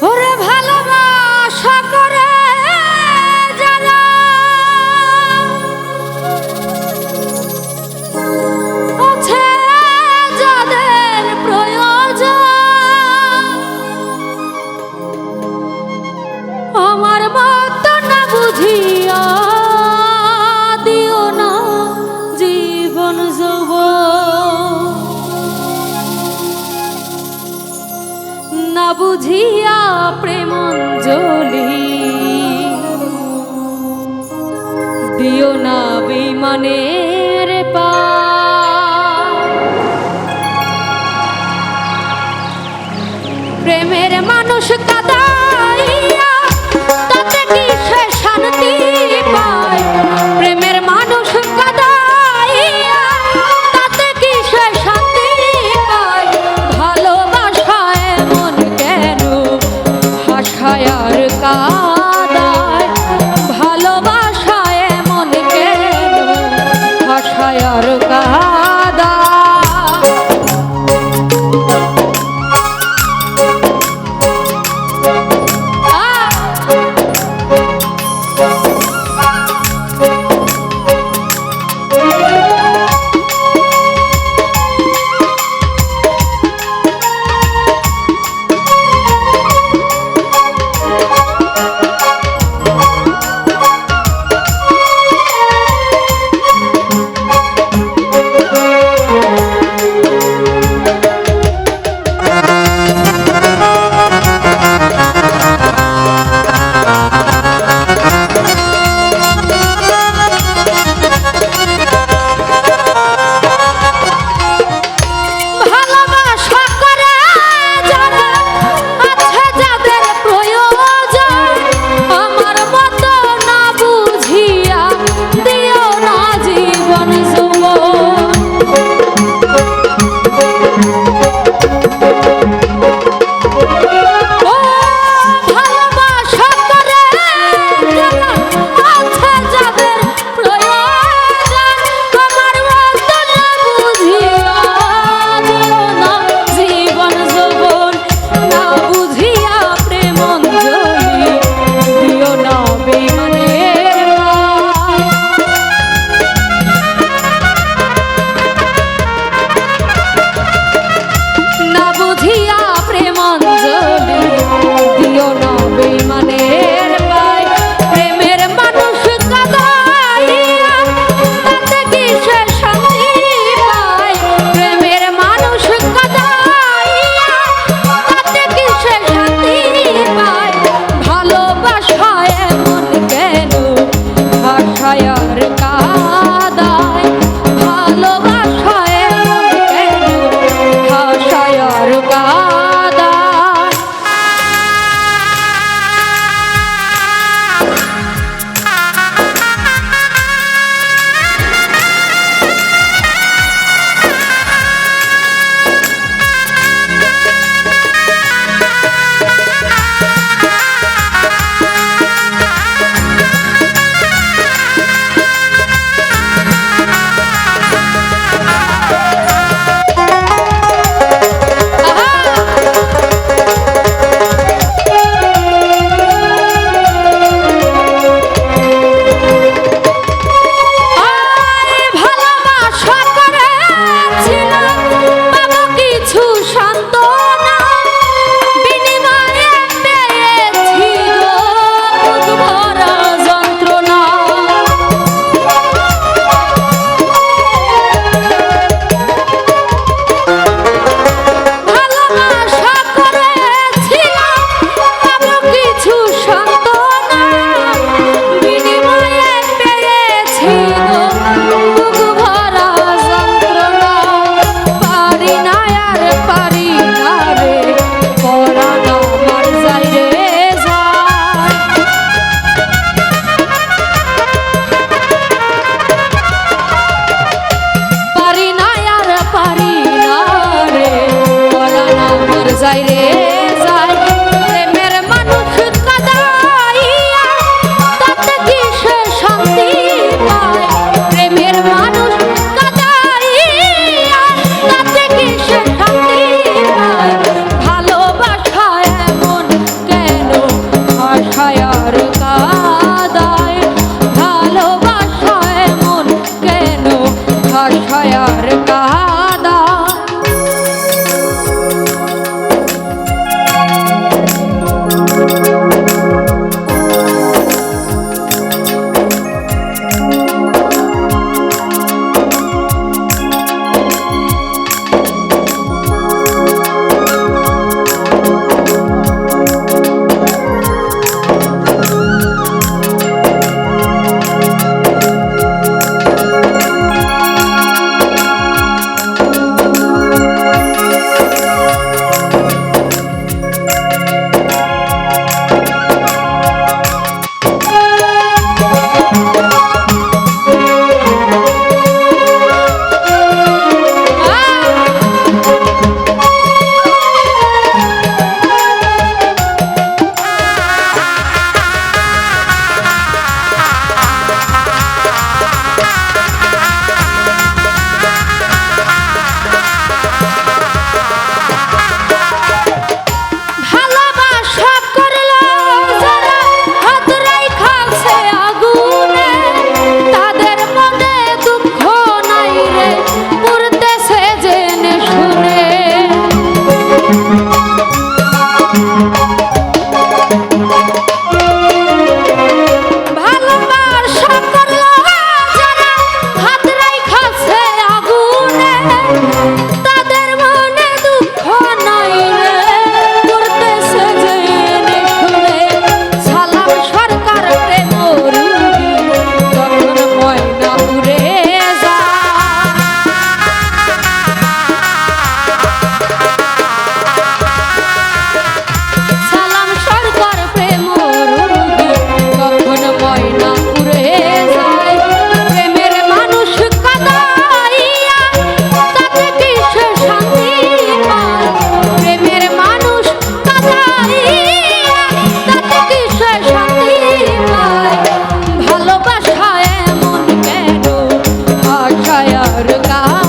ওরে ভালোবাসা বুঝিয়া প্রেমঞ্জলি। দিও না বিমানের পা। প্রেমের মানুষ কাদাই বুঝিয়া প্রেমাঞ্জলি দিও না বেমানে দরকার